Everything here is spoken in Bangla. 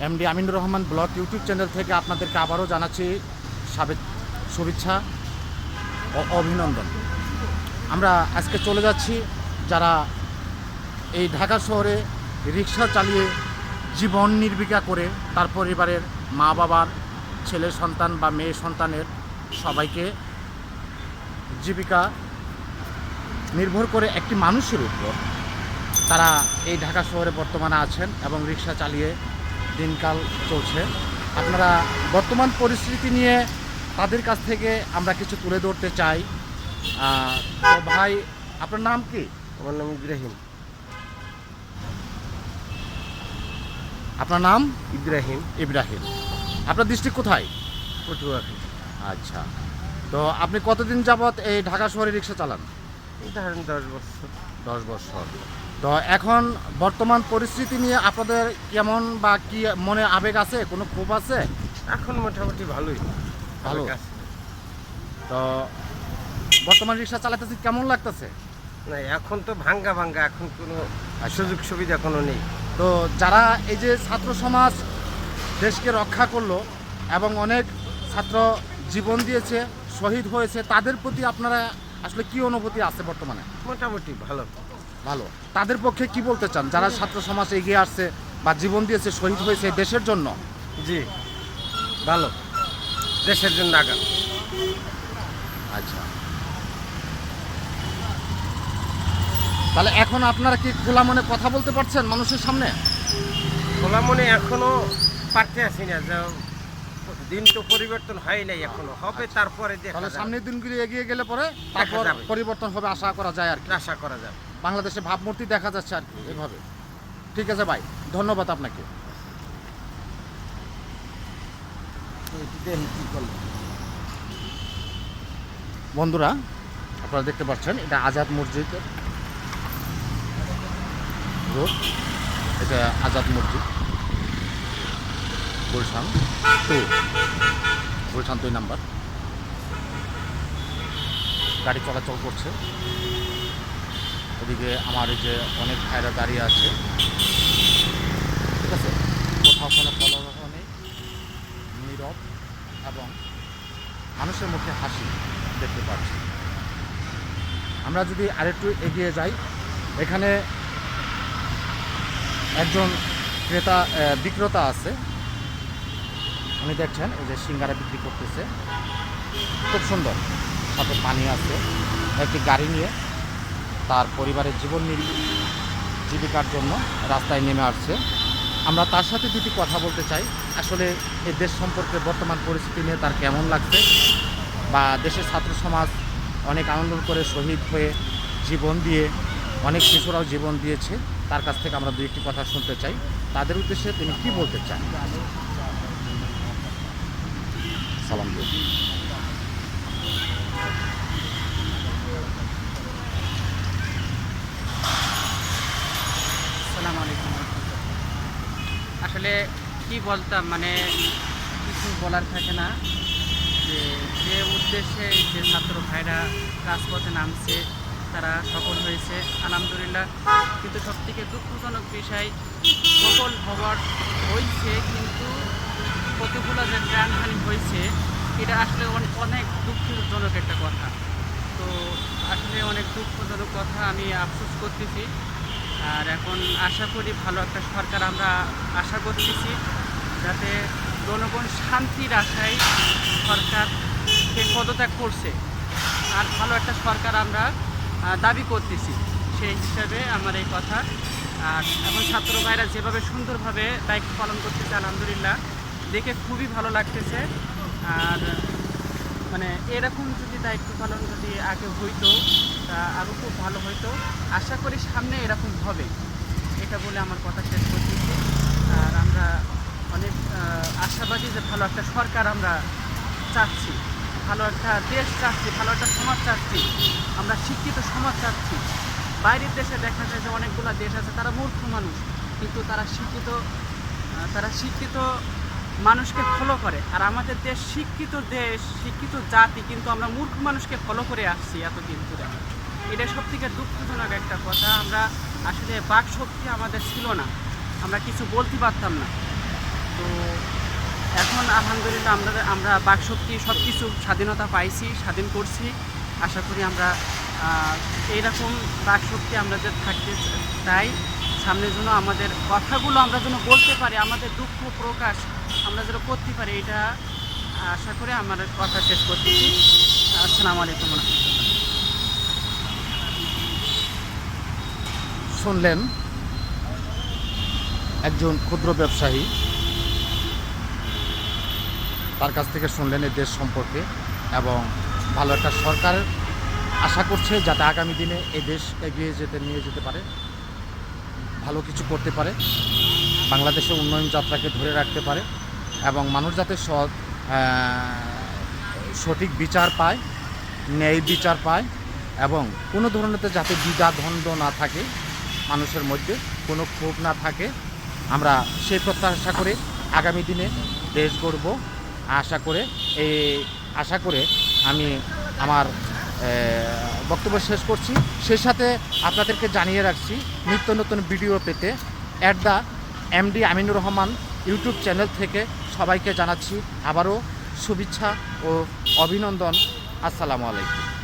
MD Aminur Rahman blog YouTube channel থেকে আপনাদেরকে আবারও জানাচ্ছি সাবে- শুভেচ্ছা ও অভিনন্দন। আমরা আজকে চলে যাচ্ছি যারা এই ঢাকা শহরে রিক্সা চালিয়ে জীবন নির্বিকা করে, তার পরিবারের মা বাবার, ছেলে সন্তান বা মেয়ে সন্তানের সবাইকে জীবিকা নির্ভর করে একটি মানুষের উপর তারা এই ঢাকা শহরে বর্তমানে আছেন এবং রিক্সা চালিয়ে দিনকাল চলছে। আপনারা বর্তমান পরিস্থিতি নিয়ে তাদের কাছ থেকে আমরা কিছু তুলে ধরতে চাই। তো ভাই আপনার নাম কি? আমার নাম ইব্রাহিম। আপনার নাম? ইব্রাহিম। ইব্রাহিম। আপনার ডিস্ট্রিক্ট কোথায়? পটুয়াখালী। আচ্ছা। তো আপনি কতদিন যাবৎ এই ঢাকা শহরে রিক্সা চালান? ধরেন দশ বছর। দশ বছর। তো এখন বর্তমান পরিস্থিতি নিয়ে আপনাদের কেমন বা কি মনে আবেগ আছে? কোনো ক্ষোভ আছে? এখন মোটামুটি ভালোই। ভালো। আছে। তো বর্তমান রিক্সা চালাতেছি কেমন লাগতেছে? না এখন তো ভাঙ্গা ভাঙ্গা এখন কোনো আচ্ছা। সুযোগ সুবিধা কোনো নেই। তো যারা এই যে ছাত্র সমাজ দেশকে রক্ষা করল এবং অনেক ছাত্র জীবন দিয়েছে শহীদ হয়েছে তাদের প্রতি আপনারা আসলে কি অনুভূতি আছে বর্তমানে? মোটামুটি ভালো। ভালো। তাদের পক্ষে কি বলতে চান? যারা ছাত্র সমাজ এগিয়ে আসছে বা জীবন দিয়েছে শহীদ হয়েছে দেশের জন্য? জি। ভালো। দেশের জন্য আগাম। আচ্ছা। তাহলে এখন আপনারা কি খোলা মনে কথা বলতে পারছেন মানুষের সামনে? খোলা মনে এখনও পারতে আসি না যে দিন তো পরিবর্তন হয় নাই এখনও। হবে তারপরে দেখা তাহলে সামনের দিনগুলি এগিয়ে গেলে পরে তারপর পরিবর্তন হবে আশা করা যায় আর কি। আশা করা যাবে। বাংলাদেশে ভাবমূর্তি দেখা যাচ্ছে আর কি এভাবে। ঠিক আছে ভাই ধন্যবাদ আপনাকে। বন্ধুরা আপনারা দেখতে পাচ্ছেন এটা আজাদ মসজিদের রোড এটা আজাদ মসজিদ। গুলশান টু। গুলশান দুই নাম্বার। গাড়ি চলাচল করছে। ওদিকে আমার যে অনেক ভাইরা দাঁড়িয়ে আছে। ঠিক আছে? কোথাও কোনো কলরহ নেই। নীরব এবং মানুষের মুখে হাসি দেখতে পাচ্ছি। আমরা যদি আরেকটু এগিয়ে যাই, এখানে একজন ক্রেতা বিক্রেতা আছে। উনি দেখছেন, এই যে সিঙ্গারা বিক্রি করতেছে। খুব সুন্দর। সাথে পানি আছে। একটি গাড়ি নিয়ে তার পরিবারের জীবন জীবিকার জন্য রাস্তায় নেমে আসছে। আমরা তার সাথে দুটি কথা বলতে চাই। আসলে এই দেশ সম্পর্কে বর্তমান পরিস্থিতি নিয়ে তার কেমন লাগছে বা দেশের ছাত্র সমাজ অনেক আনন্দ করে শহীদ হয়ে জীবন দিয়ে অনেক শিশুরাও জীবন দিয়েছে, তার কাছ থেকে আমরা দু একটি কথা শুনতে চাই। তাদের উদ্দেশ্যে তিনি কি বলতে চান? সালাম দিন আসসালামু আলাইকুম আসলে কি বলতাম মানে কিছু বলার থাকে না, যে যে উদ্দেশ্যে যে ছাত্র ভাইরা রাজপথে নামছে, তারা সফল হয়েছে, আলহামদুলিল্লাহ। কিন্তু সবথেকে দুঃখজনক বিষয়, সফল হওয়ার হয়েছে কিন্তু কতগুলো যে প্রাণহানি হয়েছে, এটা আসলে অনেক দুঃখজনক একটা কথা। তো আসলে অনেক দুঃখজনক কথা আমি আফসোস করতেছি। আর এখন আশা করি ভালো একটা সরকার আমরা আশা করতেছি যাতে জনগণ শান্তির আশায় সরকার সরকারকে পদত্যাগ করছে। আর ভালো একটা সরকার আমরা দাবি করতেছি সেই হিসাবে আমার এই কথা। আর এখন ছাত্র ভাইরা যেভাবে সুন্দরভাবে দায়িত্ব পালন করতেছে, আলহামদুলিল্লাহ, দেখে খুবই ভালো লাগতেছে। আর মানে এরকম যদি দায়িত্ব পালন যদি আগে হইতো, তা আরও খুব ভালো হইতো। আশা করি সামনে এরকম হবে। এটা বলে আমার কথা শেষ করতেছি আর আমরা অনেক আশাবাদী যে ভালো একটা সরকার আমরা চাচ্ছি। ভালো একটা দেশ চাচ্ছি, ভালো একটা সমাজ চাচ্ছি। আমরা শিক্ষিত সমাজ চাচ্ছি। বাইরের দেশে দেখা যায় যে অনেকগুলো দেশ আছে, তারা মূর্খ মানুষ। কিন্তু তারা শিক্ষিত তারা শিক্ষিত মানুষকে ফলো করে। আর আমাদের দেশ শিক্ষিত দেশ, শিক্ষিত জাতি, কিন্তু আমরা মূর্খ মানুষকে ফলো করে আসছি এতদিন ধরে। এটা সব থেকে দুঃখজনক একটা কথা। আমরা আসলে বাক শক্তি আমাদের ছিল না। আমরা কিছু বলতে পারতাম না। তো এখন আলহামদুলিল্লাহ আমরা আমরা বাকশক্তি সব কিছু স্বাধীনতা পাইছি, স্বাধীন করছি। আশা করি আমরা এইরকম বাকশক্তি আমরা যে থাকতে চাই। সামনের যেন আমাদের কথাগুলো আমরা যেন বলতে পারি, আমাদের দুঃখ প্রকাশ আমরা যেন করতে পারি, এটা আশা করে আমার কথা শেষ করতেছি। আসসালামু আলাইকুম শুনলেন একজন ক্ষুদ্র ব্যবসায়ী, তার কাছ থেকে শুনলেন এই দেশ সম্পর্কে এবং ভালো একটা সরকার আশা করছে যাতে আগামী দিনে এই দেশ এগিয়ে যেতে, নিয়ে যেতে পারে। ভালো কিছু করতে পারে বাংলাদেশের উন্নয়ন যাত্রাকে ধরে রাখতে পারে এবং মানুষ যাতে সৎ সঠিক বিচার পায়, ন্যায় বিচার পায় এবং কোনো ধরনের যাতে দ্বিধা দ্বন্দ্ব না থাকে, মানুষের মধ্যে কোনো ক্ষোভ না থাকে, আমরা সেই প্রত্যাশা করে আগামী দিনে দেশ গড়ব। আশা করে, এই আশা করে আমি আমার বক্তব্য শেষ করছি। সেই সাথে আপনাদেরকে জানিয়ে রাখছি, নিত্য নতুন ভিডিও পেতে at the MD Aminur Rahman YouTube channel থেকে সবাইকে জানাচ্ছি আবারও শুভেচ্ছা ও অভিনন্দন। আসসালামু আলাইকুম।